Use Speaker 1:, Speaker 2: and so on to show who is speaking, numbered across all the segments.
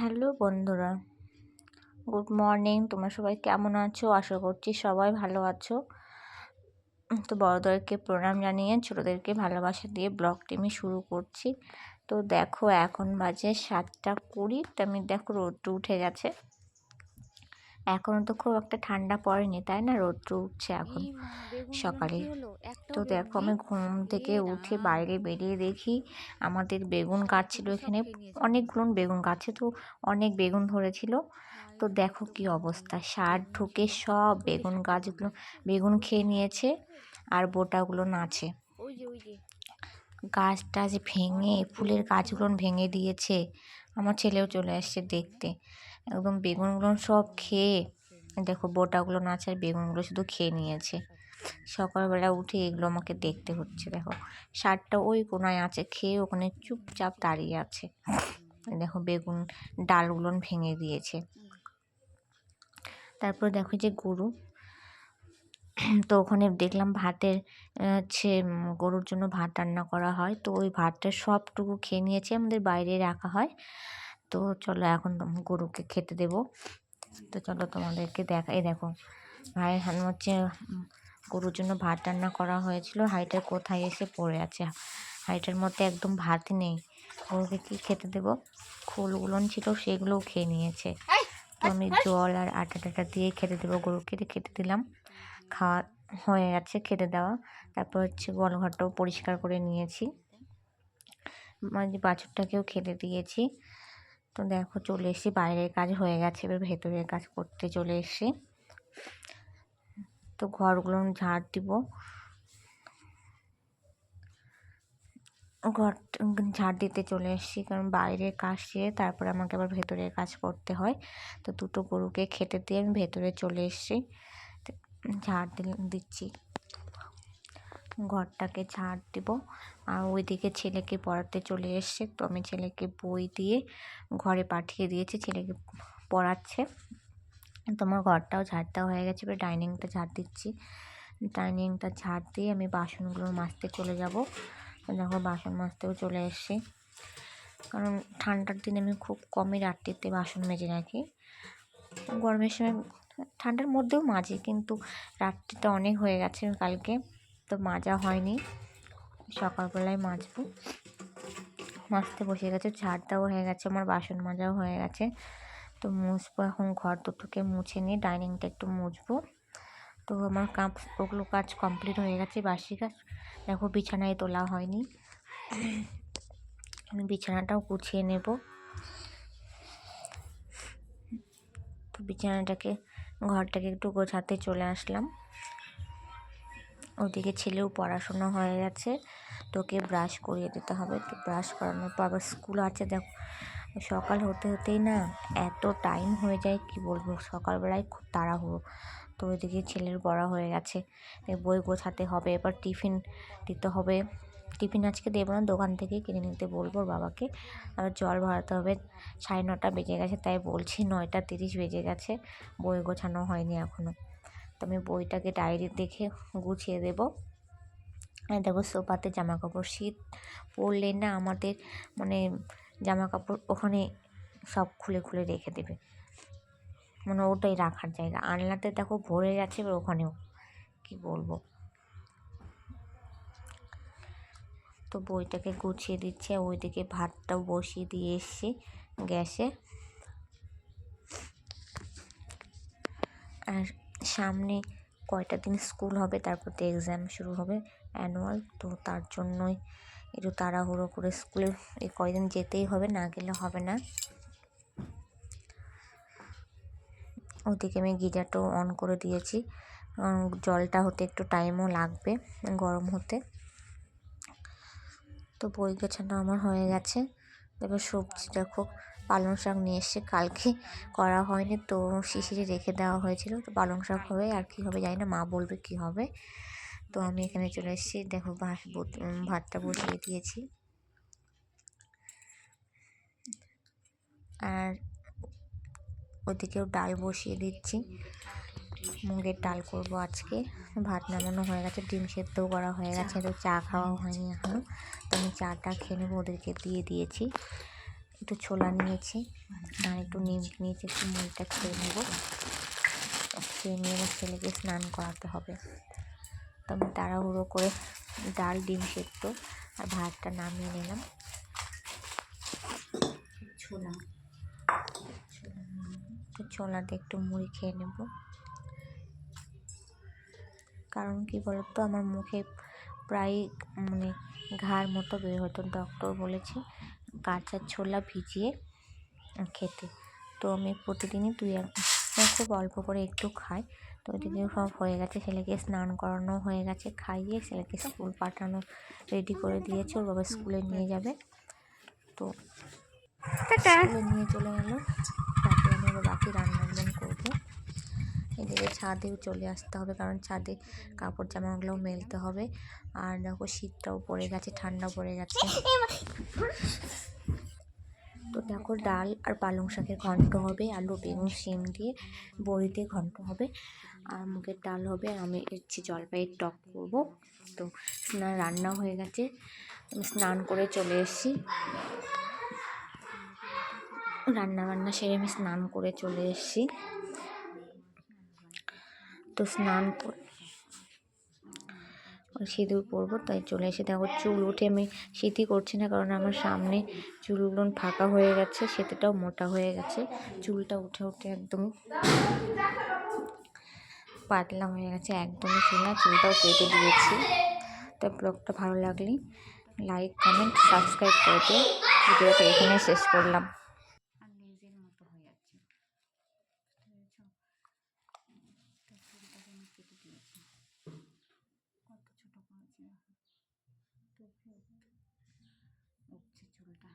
Speaker 1: Hello বন্ধুরা। Good morning. তোমরা সবাই কেমন আছো? আশা করছি সবাই ভালো আছো। তো বড়োদেরকে প্রণাম জানিয়ে, ছোটোদেরকে ভালোবাসা দিয়ে ব্লগটি আমি শুরু করছি। তো দেখো, এখন বাজে সাতটা কুড়ি। তো আমি দেখো রোদ উঠে গেছে। এখনও তো খুব একটা ঠান্ডা পড়েনি তাই না? রৌদ্র উঠছে এখন। সকালে তো দেখো আমি ঘুম থেকে উঠে বাইরে বেরিয়ে দেখি আমাদের বেগুন গাছ ছিল এখানে। অনেকগুলো বেগুন গাছে তো অনেক বেগুন ধরেছিল। তো দেখো কি অবস্থা। সার ঢুকে সব বেগুন গাছগুলো বেগুন খেয়ে নিয়েছে আর বোটাগুলো নাচে। গাছ টাছ ভেঙে ফুলের গাছগুলো ভেঙে দিয়েছে। আমার ছেলেও চলে আসছে দেখতে। একদম বেগুনগুলো সব খেয়ে, দেখো বোটাগুলো নাচ আর বেগুনগুলো শুধু খেয়ে নিয়েছে। সকালবেলা উঠে এগুলো আমাকে দেখতে হচ্ছে, দেখো। সারটা ওই কোনায় আছে, খেয়ে ওখানে চুপচাপ দাঁড়িয়ে আছে। দেখো বেগুন ডালগুলো ভেঙে দিয়েছে। তারপর দেখো যে গরু, তো ওখানে দেখলাম ভাতের হচ্ছে গরুর জন্য ভাত রান্না করা হয়। তো ওই ভাতটা সবটুকু খেয়ে নিয়েছে, আমাদের বাইরে রাখা হয়। তো চলো এখন গরুকে খেতে দেবো। তো চলো তোমাদেরকে দেখা, এই দেখো, ভাই হচ্ছে, গরুর জন্য ভাত রান্না করা হয়েছিল। হাঁড়িটা কোথায় এসে পড়ে আছে? হাঁড়িটার মধ্যে একদম ভাত নেই। গরুকে কী খেতে দেবো? খোলগুলো ছিল, সেগুলোও খেয়ে নিয়েছে। তো আমি জল আর আটা টাটা দিয়ে খেতে দেবো গরুকে। খেতে দিলাম। খাওয়া হয়ে গেছে, খেতে দেওয়া। তারপর হচ্ছে গোয়ালঘরটাও পরিষ্কার করে নিয়েছি। মানে বাছুরটাকেও খেতে দিয়েছি। তো দেখো চলে এসেছি, বাইরের কাজ হয়ে গেছে, এবার ভেতরের কাজ করতে চলে এসেছি। তো ঘরগুলো ঝাড় দিব। ঘর ঝাড় দিতে চলে এসেছি, কারণ বাইরের কাজ সেরে তারপরে আমাকে আবার ভেতরের কাজ করতে হয়। তো দুটো গরুকে খেতে দিয়ে আমি ভেতরে চলে এসেছি ঝাড় দিচ্ছি। ঘরটাকে ঝাড় দিব। আর ওইদিকে ছেলেকে পড়াতে চলে এসছে। তো আমি ছেলেকে বই দিয়ে ঘরে পাঠিয়ে দিয়েছি। ছেলেকে পড়াচ্ছে। তো আমার ঘরটাও ঝাড় দেওয়া হয়ে গেছে। এবার ডাইনিংটা ঝাড় দিচ্ছি। ডাইনিংটা ঝাড় দিয়ে আমি বাসনগুলো মাজতে চলে যাব। দেখো, বাসন মাজতেও চলে এসছি। কারণ ঠান্ডার দিনে আমি খুব কমই রাত্রিতে বাসন মেজে রাখি গরমের সময় ঠান্ডার মধ্যেও মাজি, কিন্তু রাত্রিটা অনেক হয়ে গেছে কালকে। তো মাজা হয়নি। সকালবেলায় মাজবো। মাজতে বসে গেছে ঝাড় দেওয়া হয়ে গেছে, আমার বাসন মাজাও হয়ে গেছে। তো মুছবো এখন, ঘর দুটোকে মুছে নিয়ে ডাইনিংটা একটু মুছবো। তো আমার কাপ ওগুলো কাজ কমপ্লিট হয়ে গেছে, বাসি কাজ। দেখো বিছানায় তোলা হয়নি। আমি বিছানাটাও গুছিয়ে নেব। তো বিছানাটাকে, ঘরটাকে একটু গোছাতে চলে আসলাম। ওদিকে ছেলেও পড়াশুনো হয়ে গেছে। তোকে ব্রাশ করিয়ে দিতে হবে। তো ব্রাশ করানোর পর আবার স্কুল আছে, দেখো। সকাল হতে হতেই না এত টাইম হয়ে যায়, কি বলব? সকালবেলায় খুব তাড়াহুড়ো। তো ওইদিকে ছেলের পড়া হয়ে গেছে। বই গোছাতে হবে, এবার টিফিন দিতে হবে। টিফিন আজকে দেবো না, দোকান থেকে কিনে নিতে বলব বাবাকে। আবার জল ভরাতে হবে। সাড়ে নটা বেজে গেছে, তাই বলছি নয়টা তিরিশ বেজে গেছে। বই গোছানো হয়নি এখনও তো আমি বইটাকে ডায়েরি দেখে গুছিয়ে দেবো। দেখো সোফাতে জামা কাপড় শীত পরলে না আমাদের মানে জামা কাপড় ওখানে সব খুলে খুলে রেখে দেবে। মানে ওটাই রাখার জায়গা। আনলাতে দেখো ভরে গেছে, এবার ওখানেও কি বলব? তো বইটাকে গুছিয়ে দিচ্ছে ওইদিকে ভাতটাও বসিয়ে দিয়ে এসছি গ্যাসে আর সামনে কয়টা দিন স্কুল হবে, তারপর তো এক্সাম শুরু হবে অ্যানুয়াল তো তার জন্যই একটু তাড়াহুড়ো করে স্কুলে এই কয়দিন যেতেই হবে, না গেলে হবে না। ওদিকে আমি গিজারটাও অন করে দিয়েছি। জলটা হতে একটু টাইমও লাগবে, গরম হতে। তো বই গোছানো আমার হয়ে গেছে। এবার সবজি দেখো পালং শাক নিয়ে এসছে কালকে করা হয়নি। তো শিশিরে রেখে দেওয়া হয়েছিল। তো পালং শাক হবে আর কী হবে জানি না, মা বলবে কী হবে। তো আমি এখানে চলে এসেছি। দেখো ভাতটা বসিয়ে দিয়েছি। আর ওদিকেও ডাল বসিয়ে দিচ্ছি। মুগের ডাল করব আজকে। ভাত নামানো হয়ে গেছে, ডিম সেদ্ধও করা হয়ে গেছে। তো চা খাওয়া হয়নি এখনও তো আমি চাটা খেয়ে নেব, ওদেরকে দিয়ে দিয়েছি। একটু ছোলা নিয়েছি। আর একটু নিম নিয়েছি একটু মুড়িটা খেয়ে নেব। খেয়ে নিয়ে আমার ছেলেকে স্নান করাতে হবে। তো আমি তাড়াহুড়ো করে ডাল ডিম সেদ্ধ আর ভাতটা নামিয়ে নিলাম।
Speaker 2: ছোলা।
Speaker 1: ছোলাতে একটু মুড়ি খেয়ে নেব। কারণ কি বলতো আমার মুখে প্রায় মানে ঘাড় মতো বের হতো ডক্টর বলেছে। কাঁচা ছোলা ভিজিয়ে খেতে। তো আমি প্রতিদিনই দুই এক মানে খুব অল্প করে একটু খাই। তো ওইদিকে সব হয়ে গেছে ছেলেকে স্নান করানো হয়ে গেছে খাইয়ে ছেলেকে স্কুল পাঠানো রেডি করে দিয়েছে। ওর বাবা স্কুলে নিয়ে যাবে। তো স্কুলে নিয়ে চলে গেলো। তারপরে আমি বাকি রান্নাবান্না করব। এদিকে ছাদেও চলে আসতে হবে কারণ ছাদে কাপড় জামাগুলোও মেলতে হবে। আর দেখো শীতটাও পড়ে গেছে ঠান্ডা পড়ে গেছে। তো ডাল আর পালং শাকের ঘন্ট হবে, আলু, বেগুন, শিম দিয়ে বড়ি দিয়ে ঘন্ট হবে, আর মুগের ডাল হবে। আমি এসেছি জলপাইয়ের টক করব। তো স্নান, রান্না হয়ে গেছে। আমি স্নান করে চলে এসেছি। রান্না বান্না সেরে আমি স্নান করে চলে এসেছি। তো স্নান করে সিঁদুর পরবো। তাই চলে এসে দেখো চুল উঠে আমি শীতই করছি না, কারণ আমার সামনে চুলগুলো ফাঁকা হয়ে গেছে সেটাও মোটা হয়ে গেছে। চুলটা উঠে উঠে একদম পাতলা হয়ে গেছে, একদমই চুলা চুলটাও কেটে দিয়েছি। তাই ব্লগটা ভালো লাগলে লাইক, কমেন্ট, সাবস্ক্রাইব করে দিও। ভিডিওটা এখানে শেষ করলাম
Speaker 2: আর লেজের মতো হয়ে যাচ্ছে বুঝতে পেরেছ তো চুলটাকে আমি কেটে দিয়েছি কত ছোট করেছি দেখো তো উঠছে চুলটা।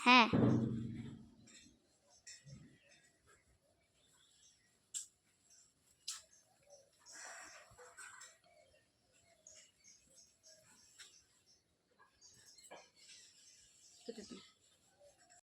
Speaker 3: হ্যাঁ।